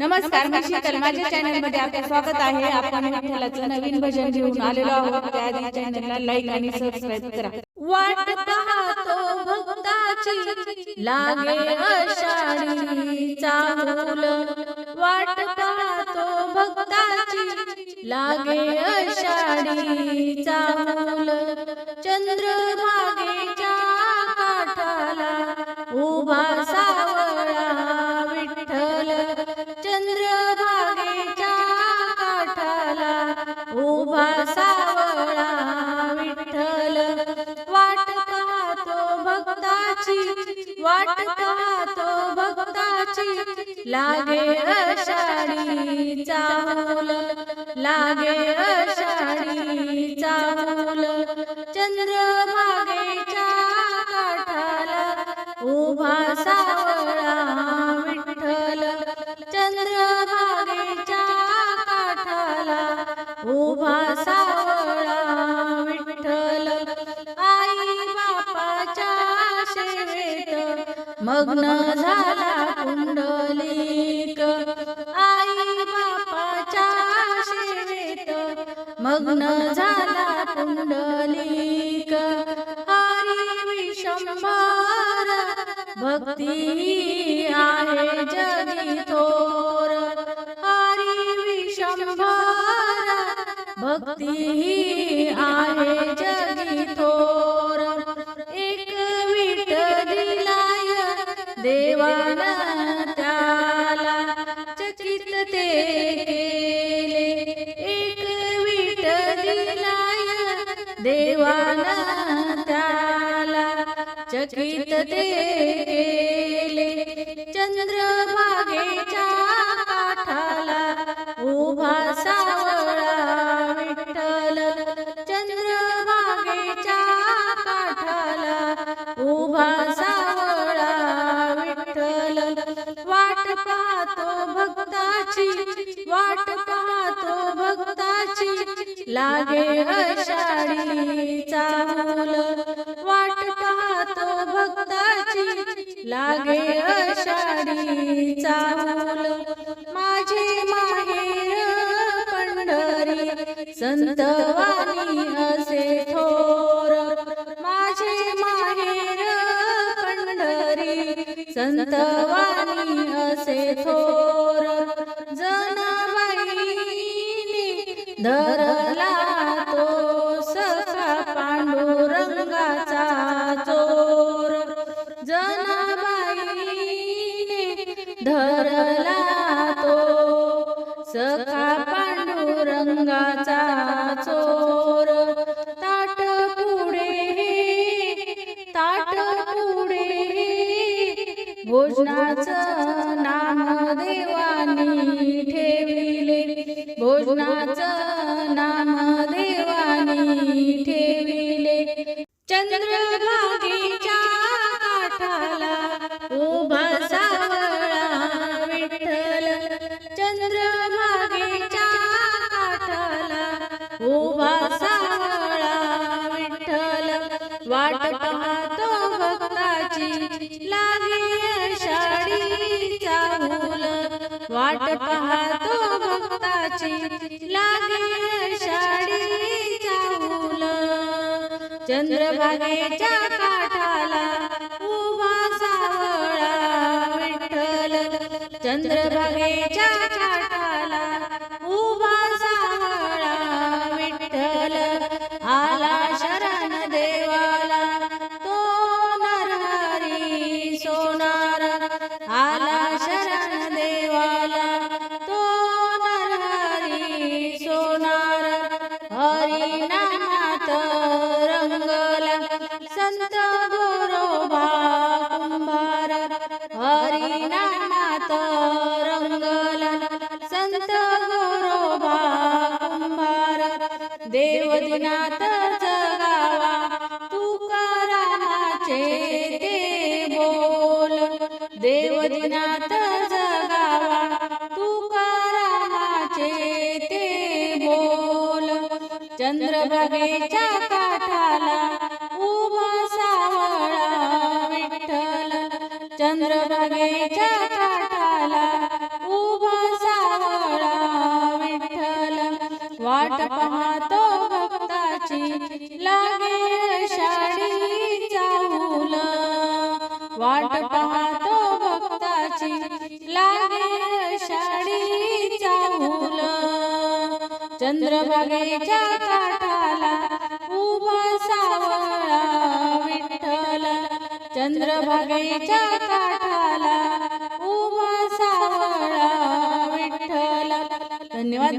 नमस्कार माझ्या चॅनलमध्ये आपले स्वागत आहे. आपण विठ्ठलाचं नवीन भजन घेऊन आलेलो आहोत. त्याआधी चॅनलला लाईक आणि सबस्क्राईब करा. वाट पाहतो भक्ताची लागे आषाढी वाट पाहतो भक्ताची लागे आषाढी चंद्रभागेच्या लागे आषाढी चाहुल लागे आषाढी चंद्र चंद्रभागेच्या काठाला उभा सावळा विठ्ठल चंद्रभागेच्या काठाला उभा सावळा विठ्ठल आई बापाच्या सेवेत मग्न झाला ভগ্ন জালা পুণ্ডলিক হরি বিশ্বম্বর ভক্তি আহে জগি তোর। হরি বিশ্বম্বর ভক্তি আহে জগি त्याला चकित ते केले. चंद्रभागेच्या काठाला उभा सावळा विठ्ठल. चंद्रभागेच्या काठाला उभा सावळा विठ्ठल. वाट पाहतो भक्ताची वाट लागे आषाढी चाहुल वाट पाहतो भक्ताची. लागे आषाढी चाहुल माझे धरला तो सखा पांडुरंगाचा चोर. जनाबाईने धरला तो सखा पांडुरंगाचा चोर. ताट पुढे ताट पुढे भोजनाचा भोजनाचं नाम देवानी ठेविले. चंद्रभागेच्या काठाला उभा सावळा विठ्ठल. चंद्रभागेच्या काठाला उभा सावळा विठ्ठल. वाट पाहतो भक्ताची लागे आषाढी चाहुल वाट पाहतो भक्ताची चंद्रभागेच्या काठाला उभा सावळा विठ्ठल. चंद्रभागेच्या संत गोरोबा कुंभार देवदिनात जगावा तुकारामाचे ते बोल. देव देवदिनात जगावा तुकारामाचे ते बोल. चंद्रभागेच्या काठाला वाट पाहतो भक्ताची. लागे शाडी चाहूल वाट पाहतो भक्ताची. लागे शाडी चाहूल चंद्रभागेच्या काठाला उभा सावळा विठ्ठल. चंद्रभागेच्या काठाला उभा सावळा विठ्ठल. धन्यवाद